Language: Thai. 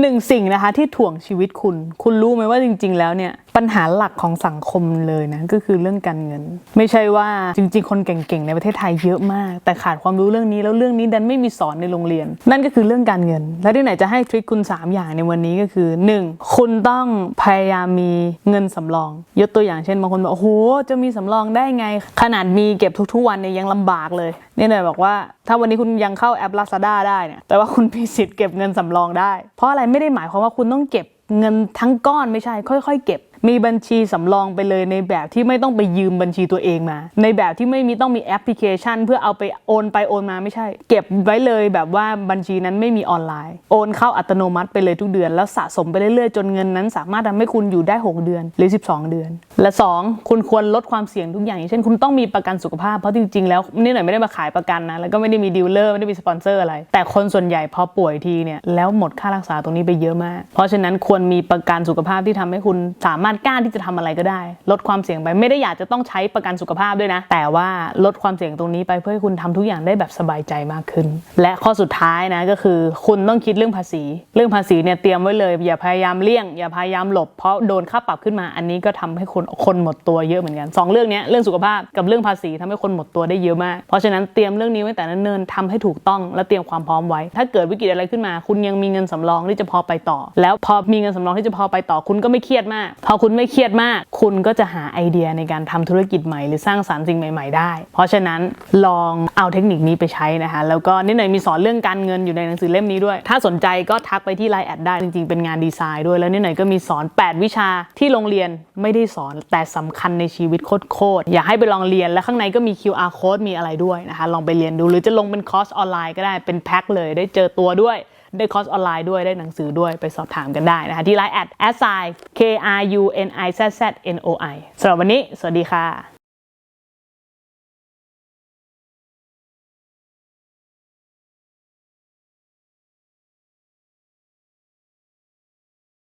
หนึ่งสิ่งนะคะที่ถ่วงชีวิตคุณ คุณรู้ไหมว่าจริง ๆ แล้วเนี่ยปัญหาหลักของสังคมเลยนะก็คือเรื่องการเงิน ไม่ใช่ว่าจริง ๆ คนเก่งๆ ในประเทศไทยเยอะมาก แต่ขาดความรู้เรื่องนี้แล้วเรื่องนี้ดันไม่มีสอนในโรงเรียน นั่นก็คือเรื่องการเงิน และที่ไหนจะให้ทริคคุณ 3 อย่างในวันนี้ก็คือ 1. คุณต้องพยายามมีเงินสำรอง ยกตัวอย่างเช่นบางคนบอกโอ้โหจะมีสำรองได้ไง ขนาดมีเก็บทุกๆวันเนี่ยยังลำบากเลยเนี่ยเลยบอกว่า ถ้าวันนี้คุณยังเข้าแอป Lazada ได้เนี่ยแต่ว่าคุณมีสิทธิ์เก็บเงินสำรองได้ เพราะอะไรไม่ได้หมายความว่าคุณต้องเก็บเงินทั้งก้อนไม่ใช่ ค่อย ๆ เก็บ มีบัญชีสำรองไปเลยในแบบที่ไม่ต้องไปยืมบัญชีตัวเองมา ในแบบที่ไม่มีต้องมีแอปพลิเคชัน เพื่อเอาไปโอนไปโอนมาไม่ใช่ เก็บไว้เลยแบบว่าบัญชีนั้นไม่มีออนไลน์ โอนเข้าอัตโนมัติไปเลยทุกเดือน แล้วสะสมไปเรื่อยๆ จนเงินนั้น สามารถทำให้คุณอยู่ได้ 6 เดือนหรือ 12 เดือน และ 2 คุณควรลดความเสี่ยงทุกอย่างอย่างเช่น คุณต้องมีประกันสุขภาพเพราะจริงๆแล้วนี่หน่อยไม่ได้มาขายประกันนะแล้วก็ไม่ได้มีดีลเลอร์ไม่ได้มีสปอนเซอร์อะไร แต่คนส่วนใหญ่พอป่วยทีเนี่ยแล้วหมดค่ารักษาตรงนี้ไปเยอะมาก เพราะฉะนั้นควรมีประกันสุขภาพที่ทำให้คุณสามารถกล้าที่จะทำอะไรก็ได้ ลดความเสี่ยงไปไม่ได้อยากจะต้องใช้ประกันสุขภาพด้วยนะ แต่ว่าลดความเสี่ยงตรงนี้ไปเพื่อให้คุณทำทุกอย่างได้แบบสบายใจมากขึ้น และข้อสุดท้ายนะก็คือคุณต้องคิดเรื่องภาษี เรื่องภาษีเนี่ยเตรียมไว้เลย อย่าพยายามเลี่ยง อย่าพยายามหลบเพราะโดนค่าปรับขึ้นมา อันนี้ก็ทำให้คนคนหมดตัวเยอะเหมือนกันสองเรื่องนี้เรื่องสุขภาพกับเรื่องภาษีทำให้คนหมดตัวได้เยอะมาก เพราะฉะนั้นเตรียมเรื่องนี้ไว้แต่เนิ่นๆทำให้ถูกต้องและเตรียมความพร้อมไว้ ถ้าเกิดวิกฤตอะไรขึ้นมา คุณยังมีเงินสำรองที่จะพอไปต่อ แล้วพอมีเงินสำรองที่จะพอไปต่อคุณก็ไม่เครียดมากพอคุณไม่เครียดมาก คุณก็จะหาไอเดียในการทำธุรกิจใหม่ หรือสร้างสรรค์สิ่งใหม่ ๆ ได้ เพราะฉะนั้นลองเอาเทคนิคนี้ไปใช้นะคะแล้วก็นิดหน่อยมีสอนเรื่องการเงินอยู่ในหนังสือเล่มนี้ด้วย ถ้าสนใจก็ทักไปที่ไลน์แอดได้จริงๆเป็นงานดีไซน์ด้วยแล้วนิดหน่อยก็มีสอน 8 วิชาที่โรงเรียนไม่ได้สอนแต่สำคัญในชีวิตโคตรๆอยากให้ไปลองเรียนและข้างในก็มี QR code มีอะไรด้วยนะคะลองไปเรียนดูหรือจะลงเป็นคอร์สออนไลน์ก็ได้เป็นแพ็คเลยได้เจอตัวด้วยได้คอร์สออนไลน์ด้วยได้หนังสือด้วยไปสอบถามกันได้นะคะ ที่ไลน์แอด s i k r u n i z z n o i สำหรับวันนี้ สวัสดีค่ะ